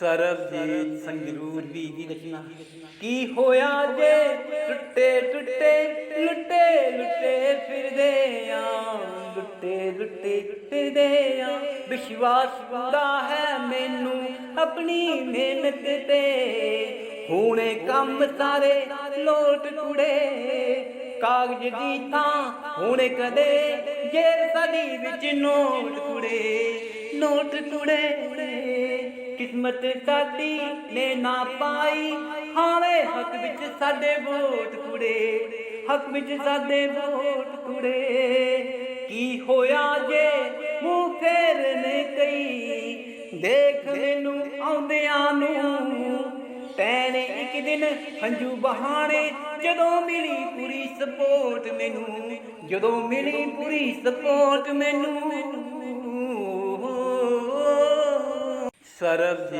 ਸਰਬਜੀਤ ਸੰਗਰੂਰ ਦੀ ਦੀ ਰਚਨਾ ਕੀ ਹੋਇਆ ਜੇ? ਟੁੱਟੇ ਟੁੱਟੇ, ਲੁੱਟੇ ਲੁੱਟੇ ਫਿਰਦੇ ਆ, ਲੁੱਟੇ ਲੁੱਟੇ ਫਿਰਦੇ ਆ। ਵਿਸ਼ਵਾਸ ਪੂਰਾ ਹੈ ਮੈਨੂੰ ਆਪਣੀ ਮਿਹਨਤ ਤੇ। ਹੁਣੇ ਕੰਮ ਸਾਰੇ ਲੋਟ ਕੁੜੇ ਕਾਗਜ਼ ਦੀ ਥਾਂ ਹੁਣੇ ਕਦੇ ਜੇਬ ਸਾਡੀ ਵਿੱਚ ਨੋਟ ਕੁੜੇ ਨੋਟ ਕੁੜੇ ਕਿਸਮਤ ਸਾਡੀ ਨੇ ਨਾ ਪਾਈ। ਹਾਵੇ ਹੱਕ ਵਿੱਚ ਸਾਡੇ ਵੋਟ ਕੁੜੇ, ਹੱਕ ਵਿੱਚ ਸਾਡੇ ਵੋਟ ਕੁੜੇ। ਕੀ ਹੋਇਆ ਜੇ ਮੂੰਹ ਫੇਰਨੇ ਕਈ ਦੇਖ ਮੈਨੂੰ ਆਉਂਦਿਆਂ ਨੂੰ ਤੈਨੇ ਇੱਕ ਦਿਨ ਹੰਝੂ ਬਹਾਣੇ, ਜਦੋਂ ਮਿਲੀ ਪੂਰੀ ਸਪੋਰਟ ਮੈਨੂੰ, ਜਦੋਂ ਮਿਲੀ ਪੂਰੀ ਸਪੋਰਟ ਮੈਨੂੰ। ਸਰਬਜੀਤ